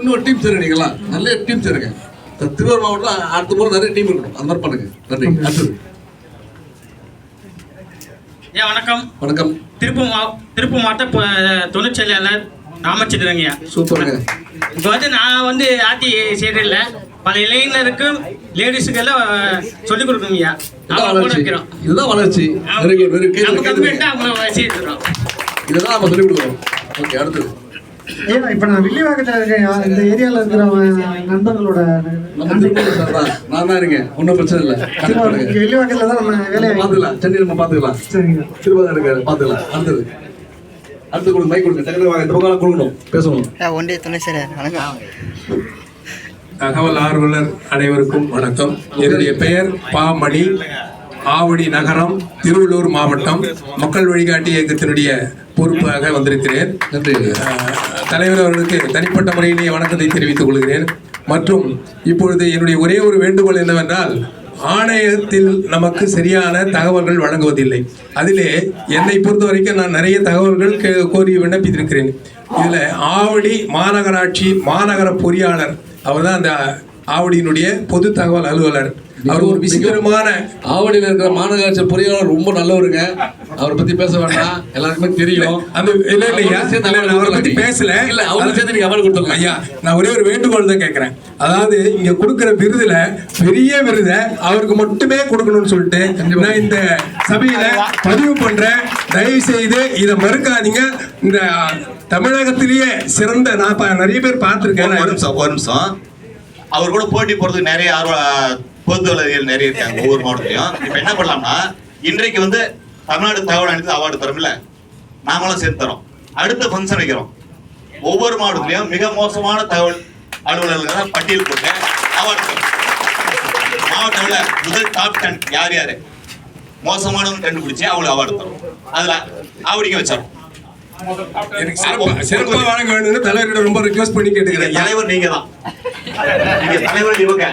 இன்னொரு டீம் சேருங்களா நல்ல டீம் சேருங்க. திருவாரூர் மாவட்டம் அடுத்த முறை நிறைய டீம் இருக்கணும். அந்த மாதிரி பண்ணுங்க. நன்றி. அடுத்தது. ஐயா வணக்கம். வணக்கம். திருப்பூர் மா திருப்பூர் மாவட்ட துணைச் செயலாளர் ராமச்சந்திரங்கய்யா சூப்பருங்க. இப்போ வந்து நான் வந்து ஆர்டி செய்யறதில்ல பல இளைஞருக்கும் லேடிஸுக்கெல்லாம் சொல்லிக் கொடுக்குங்கய்யா இதுதான் அவங்க கூட வளர்ச்சி. வைக்கிறோம் இதுதான் வளர்ச்சி. இதுதான் நம்ம சொல்லிக் கொடுக்குறோம் ஓகே அடுத்தது. ஏன்னா இப்ப நான் வில்லிவாக்கத்துல இருக்கேன். இந்த ஏரியால இருக்கிற நண்பர்களோட சார் நான் தான் இருங்க ஒன்றும் பிரச்சனை இல்லை. வில்லிவாக்கத்துல தான் நம்ம வேலையை பார்த்துக்கலாம் சென்னை நம்ம பார்த்துக்கலாம் சரிங்க. திருப்பதி இருக்காரு. பார்த்துக்கலாம் அடுத்தது. அடுத்து கொடுங்க. மைக் கொடுங்க. டக்குனு வாங்க இந்த பக்கம் கொடுக்கணும். பேசணும். ஒன்றிய துணை செயலர் வணக்கம். தகவல் ஆர்வலர் அனைவருக்கும் வணக்கம். என்னுடைய பெயர் பா மணி ஆவடி நகரம் திருவள்ளூர் மாவட்டம் மக்கள் வழிகாட்டி இயக்கத்தினுடைய பொறுப்பாக வந்திருக்கிறேன். தலைவர் அவர்களுக்கு தனிப்பட்ட முறையிலேயே வணக்கத்தை தெரிவித்துக் கொள்கிறேன். மற்றும் இப்பொழுது என்னுடைய ஒரே ஒரு வேண்டுகோள் என்னவென்றால் ஆணையத்தில் நமக்கு சரியான தகவல்கள் வழங்குவதில்லை. அதிலே என்னை பொறுத்த வரைக்கும் நான் நிறைய தகவல்கள் கோரி விண்ணப்பித்திருக்கிறேன். இதில் ஆவடி மாநகராட்சி மாநகர பொறியாளர் அவர் தான் அந்த ஆவடியினுடைய பொது தகவல் அலுவலர். அவர் ஒரு விசித்திரமான ஆவடியில் இருக்கிற மாநகராட்சி பொறியாளர் ரொம்ப நல்லவருங்க. அவரை பத்தி பேச வேண்டாம். எல்லாருக்குமே தெரியும். அந்த இல்ல இல்லையா அவரை பத்தி பேசல. இல்ல அவரை சேர்த்து நீங்க அவார்டு கொடுத்துருங்க. ஐயா நான் ஒரே ஒரு வேண்டுகோள் தான் கேட்கிறேன் அதாவது இங்க கொடுக்கிற விருதுல பெரிய விருதை அவருக்கு மட்டுமே கொடுக்கணும்னு சொல்லிட்டு நான் இந்த சபையில பதிவு பண்றேன். தயவு செய்து இதை மறுக்காதீங்க. இந்த தமிழகத்திலேயே சிறந்த நான் நிறைய பேர் பார்த்திருக்கேன். ஒரு நிமிஷம் ஒரு நிமிஷம். அவர் கூட போட்டி போறதுக்கு நிறைய ஆர்வ பொதுவலர்கள் நிறைய இருக்காங்க ஒவ்வொரு மாவட்டத்திலையும். இப்ப என்ன பண்ணலாம்னா இன்றைக்கு வந்து தமிழ்நாடு தகவல் அளித்து அவார்டு தரோம்ல நாமளும் சேர்த்து தரோம். அடுத்த ஃபங்க்ஷன் வைக்கிறோம். ஒவ்வொரு மாவட்டத்திலையும் மிக மோசமான தகவல் அலுவலர்களை பட்டியல் போட்டு அவார்டு மாவட்டம்ல முதல் டாப் டென் யார் யாரு? மோசமானவங்க கண்டுபிடிச்சு அவங்களுக்கு அவார்டு தரும். அதுல ஆவடிங்க வச்சிடும் எனக்கு சிறப்பா சிறப்பா வழங்க வேணும்னு தலைவர்கிட்ட ரொம்ப ரிக்வெஸ்ட் பண்ணி கேட்டுக்கிறேன். தலைவர் நீங்க தான் நீங்க தலைவர் இவங்க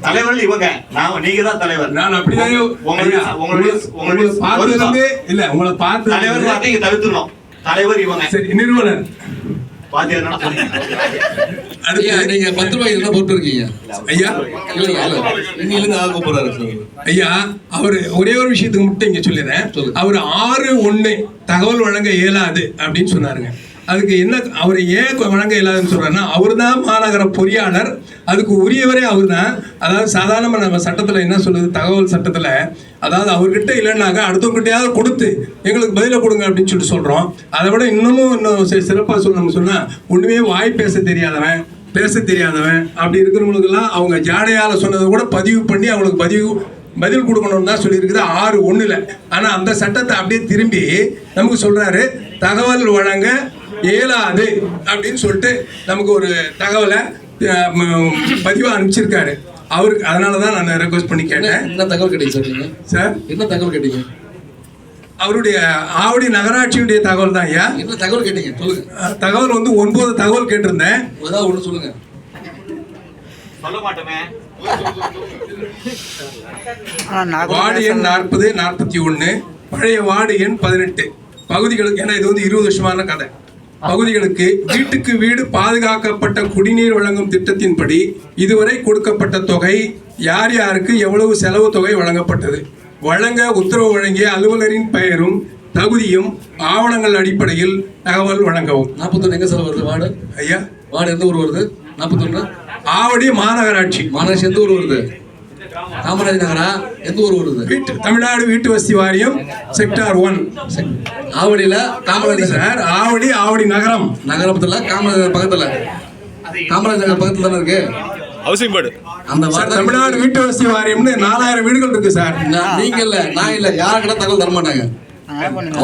தலைவர் இவங்க. நான் நீங்க தான் தலைவர். நான் அப்படிதான் உங்களுடைய ஐயா, உங்களுடைய உங்களுடைய இருந்தே இல்ல உங்களை பார்த்து தலைவர் வார்த்தை இங்க தவிர்த்துடணும். தலைவர் இவங்க. சரி நிறுவனர். நீங்க பத்து ரூபாய்க்கு என்ன பொறுப்பு இருக்கீங்க? ஐயா? இன்னிலிருந்து ஆக போறாரு ஐயா அவர் ஒரே ஒரு விஷயத்துக்கு மட்டும் இங்க சொல்லிடுறேன். சொல்லு. அவர் ஆறு ஒண்ணு தகவல் வழங்க இயலாது அப்படின்னு சொன்னாருங்க. அதுக்கு என்ன அவர் ஏன் வழங்க இல்லாதுன்னு சொல்கிறாருன்னா அவர் தான் மாநகர பொறியாளர். அதுக்கு உரியவரே அவர் தான் அதாவது சாதாரணமாக நம்ம சட்டத்தில் என்ன சொல்லுது தகவல் சட்டத்தில் அதாவது அவர்கிட்ட இல்லைன்னாக்கா அடுத்தவங்ககிட்டயாவது கொடுத்து எங்களுக்கு பதிலை கொடுங்க அப்படின்னு சொல்லிட்டு சொல்கிறோம் அதை விட இன்னமும் இன்னும் சிறப்பாக சொல்லணும் சொன்னால் ஒன்றுமே வாய் பேச தெரியாதவன் பேச தெரியாதவன் அப்படி இருக்கிறவங்களுக்கெல்லாம் அவங்க ஜாடையால் சொன்னதை கூட பதிவு பண்ணி அவங்களுக்கு பதிவு பதில் கொடுக்கணும்னு தான் சொல்லியிருக்குது ஆறு ஒன்றில் ஆனால் அந்த சட்டத்தை அப்படியே திரும்பி நமக்கு சொல்கிறாரு தகவல் வழங்க இயலாது அப்படின்னு சொல்லிட்டு நமக்கு ஒரு தகவலை பதிவாக அனுப்பிச்சிருக்காரு. அவருக்கு அதனால தான் நான் ரெக்வஸ்ட் பண்ணி கேட்டேன். என்ன தகவல் கேட்டீங்க சார் சார்? என்ன தகவல் கேட்டீங்க? அவருடைய ஆவடி நகராட்சியுடைய தகவல் தான் ஐயா. என்ன தகவல் கேட்டீங்க? சொல்லுங்க. தகவல் வந்து ஒன்பது தகவல் கேட்டிருந்தேன். ஏதாவது ஒண்ணு சொல்லுங்க. சொல்ல மாட்டோமே வார்டு எண் நாற்பது நாற்பத்தி ஒன்று பழைய வார்டு எண் பதினெட்டு. பகுதிகளுக்கு ஏன்னா இது வந்து இருபது வருஷமான கதை. பகுதிகளுக்கு வீட்டுக்கு வீடு பாதுகாக்கப்பட்ட குடிநீர் வழங்கும் திட்டத்தின்படி இதுவரை கொடுக்கப்பட்ட தொகை யார் யாருக்கு எவ்வளவு செலவு தொகை வழங்கப்பட்டது? வழங்க உத்தரவு வழங்கிய அலுவலரின் பெயரும் தகுதியும் ஆவணங்கள் அடிப்படையில் தகவல் வழங்கவும். நாற்பத்தொன்னு எங்க சார் வருது? வார்டு? ஐயா? வார்டு எந்த ஊர் வருது? நாற்பத்தொன்னு? ஆவடி மாநகராட்சி. மாநகராட்சி எந்த ஊர் வருது? காமராஜ் நகரா? எந்த ஊர் வருது வீட்டு தமிழ்நாடு வீட்டு வசதி வாரியம் செக்டார் ஒன் ஆவடியில ஆவடி காமராஜ் நகர். சார் ஆவடி ஆவடி நகரம். நகரத்துல காமராஜ் நகர் பக்கத்துல. காமராஜ் நகர் பக்கத்துல தானே இருக்கு? ஹவுசிங் போர்டு அந்த தமிழ்நாடு வீட்டு வசதி வாரியம்னு நாலாயிரம் வீடுகள் இருக்கு சார். நீங்க இல்ல நான் இல்ல யாருக்கிட்ட தகவல் தர மாட்டாங்க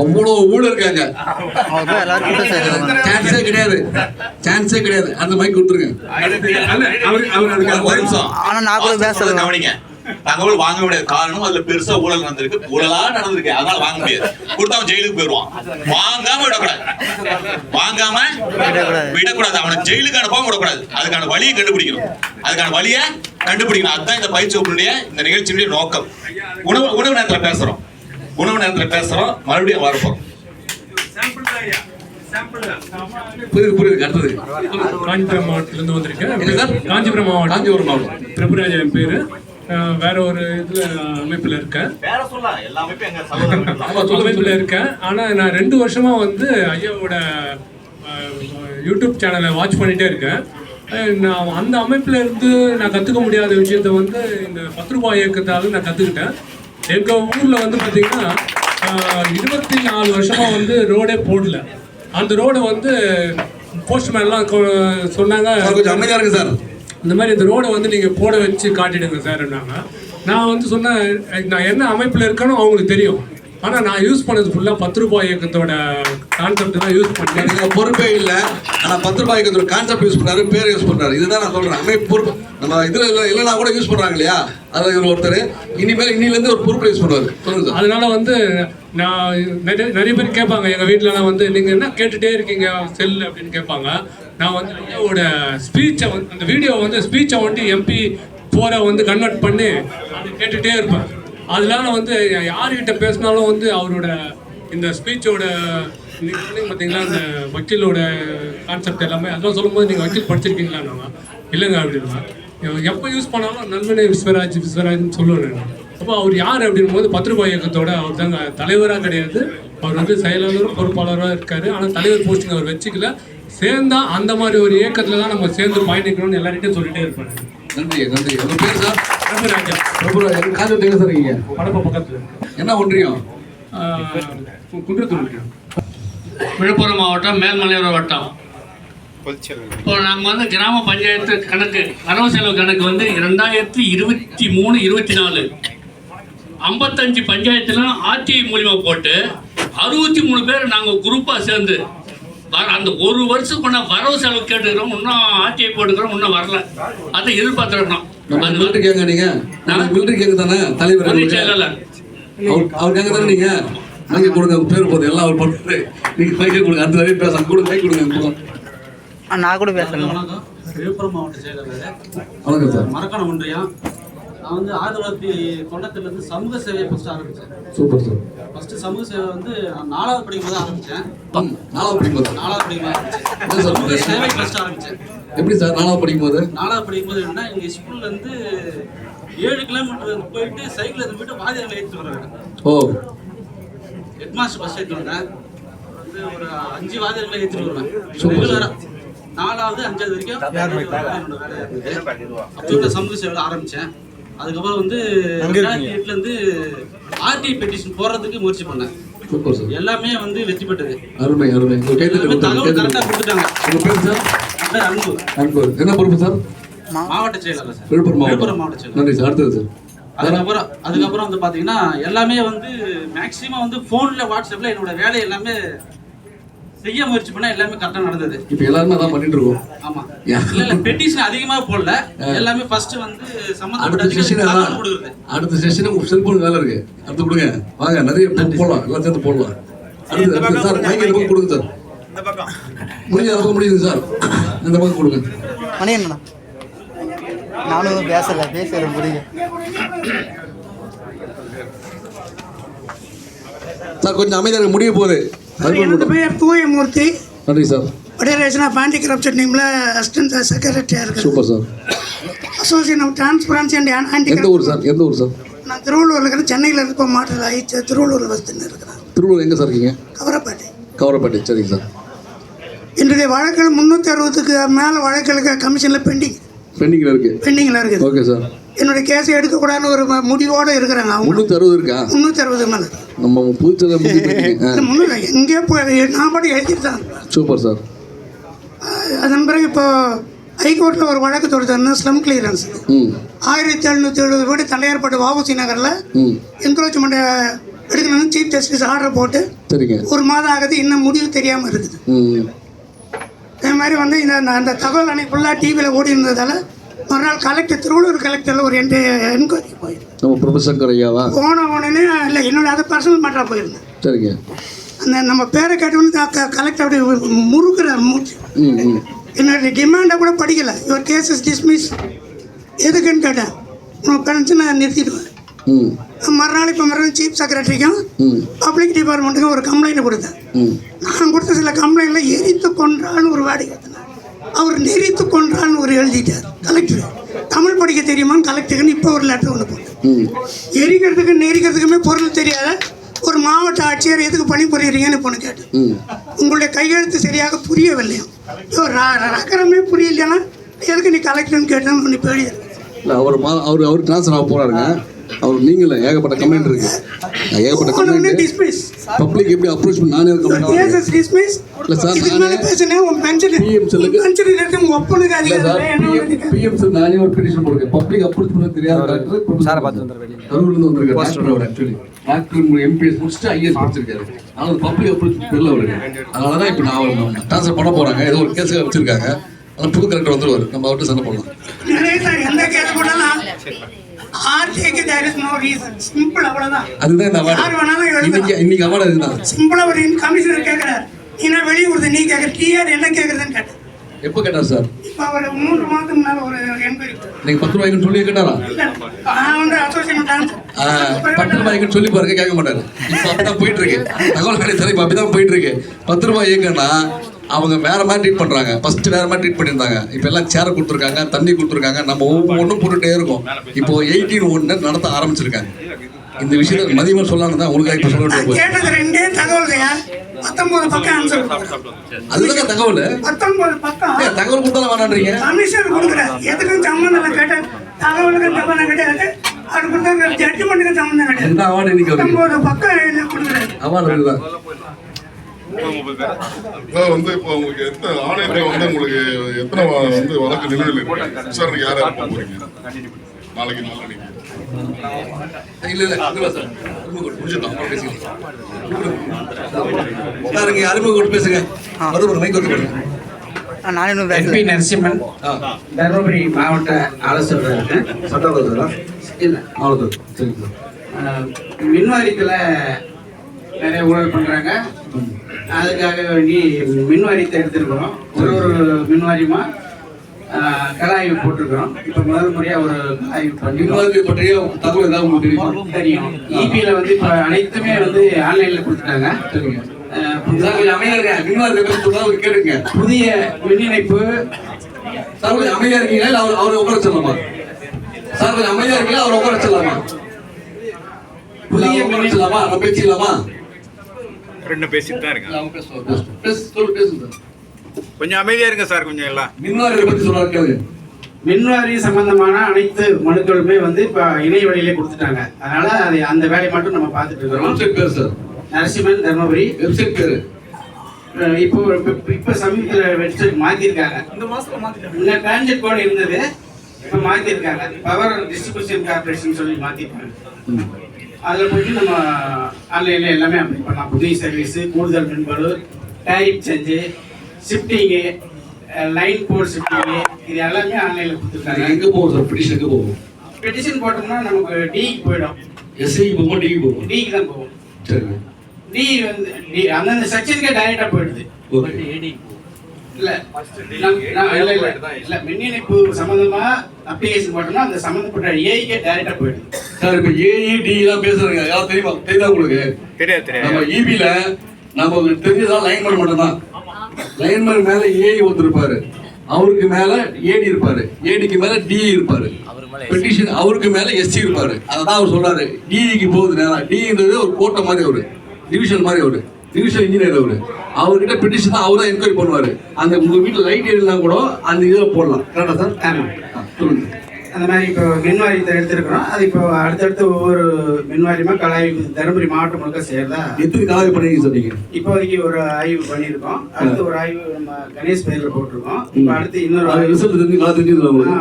அவ்வளோ ஊழல் இருக்காங்க. சான்ஸே கிடையாது. சான்ஸே கிடையாது. அந்த மைக் கொடுத்துருங்க. அவர் அவர் அதுக்கு ஆனா நான் கூட பேச சொல்றதை கவனிங்க. தகவல் வாங்க முடியாது காரணம் அதுல பெருசா ஊழல் நடந்திருக்கு. ஊழலா நடந்திருக்கு. அதனால வாங்க முடியாது. கொடுத்தா அவன் ஜெயிலுக்கு போயிடுவான். வாங்காம விடக்கூடாது. வாங்காம விடக்கூடாது. விடக்கூடாது. அவனை ஜெயிலுக்கு அனுப்பாம விடக்கூடாது. அதுக்கான வழியை கண்டுபிடிக்கணும். அதுக்கான வழியை கண்டுபிடிக்கணும். அதுதான் இந்த பயிற்சி வகுப்பினுடைய இந்த நிகழ்ச்சியினுடைய நோக்கம். உணவு உணவு நேரத்துல பேசுறோம். உணவு நேரத்துல பேசுறோம். மறுபடியும் வரப்போறோம் புரியுது புரியுது. அடுத்தது. காஞ்சிபுரம் மாவட்டத்திலேருந்து வந்திருக்கேன்? காஞ்சிபுரம் மாவட்டம். காஞ்சிபுரம் மாவட்டம். பிரபுராஜ் என் பேர். வேற ஒரு இதில் அமைப்பில் இருக்கேன். வேற சொல்லலாம். எங்க அமைப்பில் இருக்கேன். ஆனால் நான் ரெண்டு வருஷமா வந்து ஐயாவோட யூடியூப் சேனலை வாட்ச் பண்ணிட்டே இருக்கேன். நான் அந்த அமைப்பில் இருந்து நான் கற்றுக்க முடியாத விஷயத்த வந்து இந்த பத்து ரூபாய் இயக்கத்தால் நான் கற்றுக்கிட்டேன் எங்கள் ஊரில் வந்து பார்த்தீங்கன்னா இருபத்தி நாலு வருஷமாக வந்து ரோடே போடல. அந்த ரோடை வந்து போஸ்ட்மேன்லாம் சொன்னாங்க. கொஞ்சம் அமைதியா இருங்க சார். இந்த மாதிரி இந்த ரோடை வந்து நீங்கள் போட வச்சு காட்டிடுங்க சார்னாங்க நான் வந்து சொன்னேன் நான் என்ன அமைப்பில் இருக்கேனோ அவங்களுக்கு தெரியும். ஆனால் நான் யூஸ் பண்ணது ஃபுல்லாக பத்து ரூபாய் இயக்கத்தோட கான்செப்ட் தான் யூஸ் பண்ணேன். நீங்க பொறுப்பே இல்ல. ஆனா பத்து ரூபாய்க்கு ஒரு கான்செப்ட் யூஸ் பண்றாரு பேர் யூஸ் பண்றாரு. இதுதான் நான் சொல்றேன். அமைப்பு பொறுப்பு. நம்ம இதுல இல்ல இல்லைன்னா கூட யூஸ் பண்றாங்க இல்லையா? அதுல இவர் ஒருத்தர். இனிமேல் இன்னில இருந்து ஒரு பொறுப்பு யூஸ் பண்ணுவாரு சொல்லுங்க சார். அதனால வந்து நான் நிறைய நிறைய பேர் கேட்பாங்க எங்கள் வீட்டிலலாம் வந்து நீங்கள் என்ன கேட்டுகிட்டே இருக்கீங்க? செல் அப்படின்னு கேட்பாங்க நான் வந்து ஐயாவோட ஸ்பீச்சை வந்து அந்த வீடியோ வந்து ஸ்பீச்சை வந்து எம்பி ஃபோரை வந்து கன்வெர்ட் பண்ணி அதை கேட்டுகிட்டே இருப்பேன். அதனால வந்து யார்கிட்ட பேசினாலும் வந்து அவரோட இந்த ஸ்பீச்சோட நீங்கள் பார்த்தீங்களா இந்த வக்கீலோட கான்செப்ட் எல்லாமே அதெல்லாம் சொல்லும்போது நீங்கள் வக்கீல் படிச்சிருக்கீங்களா நான் இல்லைங்க அப்படின்னா எப்போ யூஸ் பண்ணாலும் நண்பனே விஸ்வராஜ் விஸ்வராஜ்னு சொல்லுவேன் நான் அப்போ அவர் யார் அப்படின் போது பத்து இயக்கத்தோட அவர் தாங்க தலைவராக கிடையாது. அவர் வந்து செயலாளரும் பொறுப்பாளராக இருக்காரு. ஆனால் தலைவர் போஸ்டிங் அவர் வச்சுக்கல. சேர்ந்தா அந்த மாதிரி ஒரு இயக்கத்தில் தான் நம்ம சேர்ந்து பயணிக்கணும்னு எல்லார்கிட்டையும் சொல்லிட்டே இருப்பாரு. நன்றி நன்றி. உங்க பேர் சார்? ராஜா பிரபுராஜ் கான்செப்ட் எங்க சார் இருக்கீங்க? படப்ப பக்கத்தில் என்ன ஒன்றியம்? குன்றத்தூர் விழுப்புரம் மாவட்டம் மேல்மலையூர் வட்டம். இப்போ நாங்கள் வந்து கிராம பஞ்சாயத்து கணக்கு வரவு செலவு கணக்கு வந்து ரெண்டாயிரத்தி இருபத்தி மூணு இருபத்தி நாலு. ஐம்பத்தஞ்சு பஞ்சாயத்துலாம் ஆர்டிஐ மூலிமா போட்டு அறுபத்தி மூணு பேர் நாங்கள் குரூப்பாக சேர்ந்து வர அந்த ஒரு வருஷம் பண்ண வரவு செலவு கேட்டுக்கிறோம் இன்னும் ஆர்டிஐ போட்டுக்கிறோம் இன்னும் வரல. அதை எதிர்பார்த்துருக்கோம் நம்ம அது மிலிட்டரி கேங்க நீங்க? மிலிட்டரி கேங்க தானே தலைவர் அவர் கேங்க தானே நீங்க? மைக்க கொடுங்க பேர் போதும் எல்லாம் அவர் பண்ணுறது நீங்க மைக்க கொடுங்க அடுத்த வரையும் பேச கொடுங்க கை கொடுங்க நான் கூட பேசணும். வணக்கம். விழுப்புரம் மாவட்ட செயலாளர். வணக்கம் சார் மரக்காணம் ஒன்றியம். நான் வந்து ஆயிரத்தி தொள்ளாயிரத்தி தொண்ணூத்திலேருந்து சமூக சேவையை ஃபஸ்ட்டு ஆரம்பித்தேன் சூப்பர் சார். ஃபஸ்ட்டு சமூக சேவை வந்து நான் நாலாவது படிக்கும் போது ஆரம்பித்தேன் நாலாவது நாலாவது படிக்கும் போது என்ன சார்? ஆரம்பித்தேன் சமூக? சேவை ஃபஸ்ட்டு ஆரம்பித்தேன் எப்படி சார் நாலாவது படிக்கும்போது? நாலாவது படிக்கும் போது என்னன்னா எங்கள் ஸ்கூல்லேருந்து ஏழு கிலோமீட்டர் போயிட்டு சைக்கிள் எடுத்து போயிட்டு வாதியாரில் ஏற்றிட்டு வருவேன் ஓ. ஹெட் மாஸ்டர் பஸ் ஏற்றி வந்தேன் வந்து ஒரு அஞ்சு வாதியார்களை ஏற்றிட்டு வருவேன். ரெகுலராக நாலாவது அஞ்சாவது வரைக்கும் அப்போ சமூக சேவை ஆரம்பித்தேன் அதுக்கப்புறம் வந்து ரெண்டாயிரத்தி எட்டுலேருந்து ஆர்டி பெட்டிஷன் போடுறதுக்கு முயற்சி பண்ணேன். எல்லாமே வந்து வெற்றி பெற்றது. அருமை அருமை. தகவல். கரெக்டாக கொடுத்துட்டாங்க. உங்க பேர் சார் அன்பு. அன்பு. என்ன பொறுப்பு சார் மாவட்ட செயலாளர் சார் விழுப்புரம் விழுப்புரம் மாவட்டம் மாவட்ட செயலாளர். நன்றி சார் அடுத்தது சார் அதுக்கப்புறம் அதுக்கப்புறம் வந்து பாத்தீங்கன்னா எல்லாமே வந்து மேக்ஸிமம் வந்து ஃபோன்ல வாட்ஸ்அப்ல என்னோட வேலை எல்லாமே செய்ய முயற்சி பண்ணா எல்லாமே கரெக்டா நடந்தது. இப்போ எல்லாருமே அதான் பண்ணிட்டு இருக்கோம் ஆமா. இல்ல இல்ல பெட்டிஷன் அதிகமா போடல. எல்லாமே ஃபர்ஸ்ட் வந்து சம்பந்தப்பட்ட அடுத்த செஷன் அடுத்த செஷன் உங்க செல்போன் வேலை இருக்கு. அடுத்து கொடுங்க. வாங்க நிறைய போடலாம். எல்லாம் சேர்ந்து போடலாம். அடுத்து சார் மைக் இந்த பக்கம் கொடுங்க சார். முடிஞ்ச அந்த பக்கம் முடியுது சார். இந்த பக்கம் கொடுங்க. மணி என்னண்ணா நானும் பேசல பேசுறேன் புரியுது சார் கொஞ்சம் அமைதியாக முடிய போகுது. என்னோட பெயர் தூயமூர்த்தி நன்றி சார். வடரேசனா பாண்டி கரப்ஷன் டீமில் அசிஸ்டன்ட் செக்ரட்டரியாக இருக்கேன் super sir. Association of transparency and anti எந்த ஊர் சார்? எந்த ஊர் சார்? நான் திருவள்ளூரில் இருக்கிறேன். சென்னையில் இருக்க மாவட்டத்தில் ஆயிடுச்சு திருவள்ளூர் வசதின்னு இருக்கிறேன். திருவள்ளூர் எங்கே சார் இருக்கீங்க? கவரப்பேட்டை. கவரப்பேட்டை. சரிங்க சார். இன்றைய வழக்குகள் முந்நூற்றி அறுபதுக்கு மேலே வழக்குகளுக்கு கமிஷனில் பெண்டிங் பெண்டிங்கில் இருக்கு. பெண்டிங்கில் இருக்குது. ஓகே சார் என்னுடைய கேஸை எடுக்கக்கூடாதுன்னு ஒரு முடிவோடு இருக்கிறாங்க அவங்க. முந்நூற்றி அறுபது இருக்கா? முந்நூற்றி அறுபது மேலே. நம்ம. ஆ, முந்நூறு எங்கேயோ போய் நான் பாட்டு எழுதிட்டு தான். Super sir. அதன் பிறகு இப்போ ஹைகோர்ட்டில் ஒரு வழக்கு தொடுத்தாருன்னா ஸ்லம் கிளியரன்ஸ். ஆயிரத்தி எழுநூற்றி எழுபது வீடு தண்டையார்பட்டு வாவுசி நகரில் என்க்ரோச்மெண்ட் எடுக்கணும்னு சீஃப் ஜஸ்டிஸ் ஆர்டர் போட்டு ஒரு மாதம் ஆகுது இன்னும் முடிவு தெரியாமல் இருக்குது. அதே மாதிரி வந்து இந்த அந்த தகவல் அன்னைக்கு ஃபுல்லாக டிவியில் ஓடி இருந்ததால் மறுநாள் கலெக்டர் திருவள்ளூர் கலெக்டரில் ஒரு என்ட்ரி என்கொயரி போயிருந்தேன். நம்ம ஐயாவா? போன உடனே இல்லை என்னோட அதை பர்சனல் மேட்டராக போயிருந்தேன். சரிங்க. அந்த நம்ம பேரை கேட்டோன்னு கலெக்டர் அப்படி முறுக்குறார் மூச்சு. என்னுடைய டிமாண்டை கூட படிக்கல. யுவர் கேஸ் இஸ் டிஸ்மிஸ் எதுக்குன்னு கேட்டேன். உனக்கு கிடச்சி நான் நிறுத்திடுவேன் மறுநாள் இப்போ மறுநாள் சீஃப் செக்ரட்டரிக்கும் பப்ளிக் டிபார்ட்மெண்ட்டுக்கும் ஒரு கம்ப்ளைண்ட் கொடுத்தேன். நான் கொடுத்த சில கம்ப்ளைண்ட்ல எரித்து கொன்றான்னு ஒரு வாடி அவர் நெறித்து கொன்றான்னு ஒரு எழுதிட்டார். கலெக்டர் தமிழ் படிக்க தெரியுமான்னு கலெக்டருக்குன்னு இப்போ ஒரு லெட்டர் ஒன்று போட்டேன் எரிக்கிறதுக்கு நெரிக்கிறதுக்குமே பொருள் தெரியாத ஒரு மாவட்ட ஆட்சியர் எதுக்கு பணிபுரியுறீங்கன்னு கேட்டேன். ம். உங்களுடைய கையெழுத்து சரியாக புரியவில்லையும் ர- ரகரமே புரியலையானா? எதுக்கு நீ கலெக்டர்னு கேட்டேன்னு எழுதியிருக்கு இல்லை அவர் அவர் அவர் ட்ரான்ஸ்ஃபர் ஆக போகிறாருங்க அவர் நீங்கள ஏகப்பட்ட கம்ப்ளைண்ட் இருக்கு. ஏகப்பட்ட டிஸ்மிஸ் பப்ளிக் எப்படி அப்ரோச் பண்ணி நானே டிஸ்மிஸ் இல்ல சார், நானே- பேசினேன் உன் பென்ஷன் செல்லுக்கு- பென்ஷன் ஒப்பனுக்கு பிஎம் நானே ஒரு பெட்டிஷன் போடுறேன் பப்ளிக் அப்ரோச் பண்ண தெரியாத டாக்டர் சார் பார்த்து வந்துரு கரூர்ல இருந்து வந்திருக்காரு. டாக்டர் அவர் ஆக்சுவலி டாக்டர் எம்பிஎஸ் முடிச்சுட்டு ஐஎஸ் படிச்சிருக்காரு அதனால பப்ளிக் அப்ரோச் தெரியல அவருக்கு. அதனால தான் இப்போ நான் அவர் ட்ரான்ஸ்ஃபர் பண்ண போறாங்க. ஏதோ ஒரு கேஸ் வச்சிருக்காங்க. அதனால புது கலெக்டர் வந்துருவாரு. நம்ம அவர்கிட்ட சண்டை போடலாம். ஆர்டிஐக்கு there is no reason simple அவ்வளவுதான். அதுதான் இந்த யார் அவார்டு வேணாலும் இன்னைக்கு எழுதலாம் இன்னைக்கு அவார்டு அதுதான். சிம்பிளா ஒரு கமிஷனர் கேட்கிறார் நீ என்ன வெளியே கொடுத்த நீ கேட்குற டிஆர் என்ன கேட்குறதுன்னு கேட்டேன். எப்போ கேட்டார் சார்? இப்போ அவர் மூன்று மாதத்துக்கு முன்னால் ஒரு என்கொயரி நீங்க பத்து ரூபாய்க்குன்னு சொல்லி கேட்டாரா? நான் வந்து அசோசியேஷன் ஆ, பத்து ரூபாய்க்குன்னு சொல்லி பாருங்க கேட்க மாட்டாரு. இப்போ அப்படிதான் போயிட்டு இருக்கு. தகவல் அப்படிதான் போயிட்டு இருக்கு. பத்து ரூபாய் ஏங்கன்னா அவங்க வேற மாதிரி ட்ரீட் பண்றாங்க. ஃபர்ஸ்ட் வேற மாதிரி ட்ரீட் பண்ணியிருந்தாங்க. இப்போ எல்லாம் சேரை கொடுத்துருக்காங்க தண்ணி கொடுத்துருக்காங்க நம்ம ஒவ்வொன்றும் போட்டுட்டே இருக்கோம். இப்போ எயிட்டீன் ஒன்று நடத்த ஆரம்பிச்சிருக்காங்க. இந்த விஷயத்த மதியமாக சொல்லலாம்னு தான் உங்களுக்கு இப்போ சொல்ல ரெண்டே தகவல்கையா பத்தொன்பது பக்கம் ஆன்சர் அதுதான் தகவல். பத்தொன்பது பக்கம். ஏன் தகவல் கொடுத்தாலும் வேணான்றீங்க? கமிஷன் கொடுக்குறாரு எதுக்கும் சம்மந்தம் இல்லை கேட்டேன். தகவலுக்கு சம்மந்தம் கிடையாது. அது கொடுத்தா ஜட்ஜ்மெண்ட்டுக்கு சம்மந்தம் கிடையாது. இதுதான் அவார்டு இன்னைக்கு வருது பத்தொன்பது பக்கம் எழுதி கொடுக்குறாரு அவார்டு அதான் வந்து இப்போ உங்களுக்கு எத்தனை ஆணையத்தில் வந்து உங்களுக்கு எத்தனை வந்து வழக்கு நிலுவையில் இருக்கு? விசாரணைக்கு யார் யார் போறீங்க? நாளைக்கு நாளைக்கு இல்ல இல்ல இதுவா சார். முடிச்சிடலாம் அப்புறம் பேசிக்கலாம். உட்காருங்க அருமைக்கோட் பேசுங்க. மறுபடியும் மைக் வந்து பாருங்க நானே இன்னும் என்பி நரசிம்மன். தருமபுரி மாவட்ட ஆலோசகர் இருக்கேன். சட்டவாதா இல்லை அவ்வளோதான் மின்வாரியத்தில் நிறைய ஊழல் பண்ணுறாங்க அதுக்காக வேண்டி மின்வாரியத்தை எடுத்திருக்கிறோம். ஒரு ஒரு மின்வாரியமாக கலாய்வு போட்டிருக்கிறோம். இப்போ முதல் முறையாக ஒரு கலாய்வு பண்ணி நிர்வாகத்தை பற்றிய தகவல் ஏதாவது உங்களுக்கு தெரியுமா? தெரியும். இபியில் வந்து இப்போ அனைத்துமே வந்து ஆன்லைனில் கொடுத்துட்டாங்க. சார் புதிய- மின் இணைப்பு சார் அமைதியா இருக்கீங்களா? அவர் அவரை உட்கார சொல்லலாமா சார் அமைதியா இருக்கீங்களா? அவரை உட்கார சொல்லலாமா புதிய உட்கார சொல்லலாமா நம்ம பேசிக்கலாமா ரெண்டு பேசிட்டு தான் இருக்கேன் அவங்க பேசுவாங்க. பேசு பேசு சொல்லு பேசுங்க சார். கொஞ்சம் அமைதியா இருங்க சார் கொஞ்சம் எல்லாம். மின்வாரியத்தை பற்றி சொல்றாரு கேளுங்க மின்வாரி சம்பந்தமான அனைத்து மனுக்களுமே வந்து இப்போ இணைய வழியிலே கொடுத்துட்டாங்க. அதனால அது அந்த வேலையை மட்டும் நம்ம பார்த்துட்டு இருக்கிறோம். வெப்சைட் பேர் சார். நரசிம்மன் தர்மபுரி. வெப்சைட் பேரு. இப்போ இப்போ- சமீபத்தில் வெப்சைட் மாற்றிருக்காங்க இந்த மாதம் மாற்றிருக்காங்க டிரான்சிட் கோட் இருந்தது இப்போ மாற்றிருக்காங்க பவர் டிஸ்ட்ரிபியூஷன் கார்பரேஷன் சொல்லி மாற்றிருக்காங்க அதில் போயிட்டு நம்ம ஆன்லைனில் எல்லாமே அப்ளை பண்ணலாம். புதிய சர்வீஸு கூடுதல் மென்பொருள் tariff change shifting line port shifting இது எல்லாமே ஆன்லைனில் கொடுத்துருக்காங்க. எங்க போகும் சார் பிடிஷன் எங்க போகும்? பெட்டிஷன் போட்டோம்னா நமக்கு டிக்கு போயிடும். எஸ்ஐக்கு போகும் டிக்கு போகும்? டிக்கு தான் போகும். சரிங்க. டி வந்து டி அந்தந்த செக்ஷனுக்கே டைரக்டாக போயிடுது. இல்ல இல்ல இல்ல. இல்ல மின் இணைப்பு சம்பந்தமா அப்ளிகேஷன் போட்டோம்னா அந்த சம்பந்தப்பட்ட ஏஐக்கே டைரக்டா போயிடுது. சார் இப்ப ஏஇடி எல்லாம் பேசுறாங்க. யாரும் தெரியுமா? தெரியுதா உங்களுக்கு? தெரியாது நம்ம தெரியாது இபில நமக்கு தெரிஞ்சதா லைன்மேன் மட்டும் தான் லைன்மேன் மேல ஏஇ ஒருத்தர் அவருக்கு மேல ஏடி இருப்பாரு. ஏடிக்கு மேல டிஇ இருப்பாரு. பெட்டிஷன் அவருக்கு மேல எஸ்சி இருப்பாரு. அதான் அவர் சொல்றாரு. டிஇக்கு போகுது நேரம் டின்றது ஒரு கோட்டை மாதிரி அவரு. டிவிஷன் மாதிரி அவரு. டிவிஷன் இன்ஜினியர் அவரு. அவர்கிட்ட பெட்டிஷன் தான் அவர் தான் என்கொயரி பண்ணுவாரு. அந்த உங்க வீட்டுல லைட் எரியலாம் கூட அந்த இதுல போடலாம். கரெக்டா சார் சொல்லுங்க. அந்த மாதிரி இப்போ மின்வாரியத்தை எடுத்திருக்கிறோம். அது இப்போ அடுத்தடுத்து ஒவ்வொரு மின்வாரியமா கலாய்வு தருமபுரி மாவட்டம் முழுக்க செய்யறதா எத்தனை கலாய் பண்ணீங்க சொன்னீங்க இப்போதைக்கு ஒரு ஆய்வு பண்ணியிருக்கோம். அடுத்து ஒரு ஆய்வு நம்ம கணேஷ் பெயர்ல போட்டிருக்கோம். இப்போ அடுத்து இன்னொரு ஆய்வு.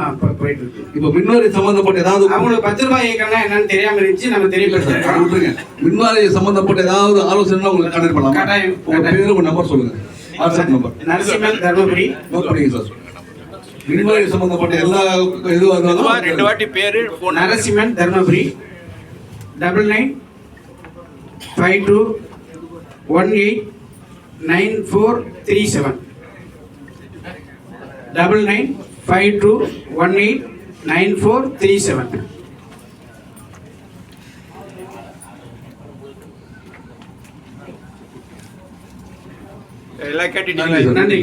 இப்போ போயிட்டு இருக்கு இப்போ மின்வாரி சம்பந்தப்பட்ட ஏதாவது அவங்களுக்கு பத்து ரூபாய் இயக்கம்னா என்னன்னு தெரியாம இருந்துச்சு நம்ம அதை தெரியப்படுத்திருக்கோம் விட்டுருங்க மின்வாரி சம்பந்தப்பட்ட ஏதாவது ஆலோசனை உங்களுக்கு கண்டக்ட் பண்ணலாம்? கட்டாயம், உங்க. பேரு உங்க நம்பர் சொல்லுங்க. WhatsApp number Narasimhan Dharmapuri. Note பண்ணிங்க சார். விண்வெளி சம்பந்தப்பட்ட எல்லா இது வந்தாலும் ரெண்டு வாட்டி பேரு Narasimhan Dharmapuri. Double nine five two one eight nine four three seven double nine five two one eight nine four three seven எல்லாம் கேட்டுட்டீங்களா? நன்றி.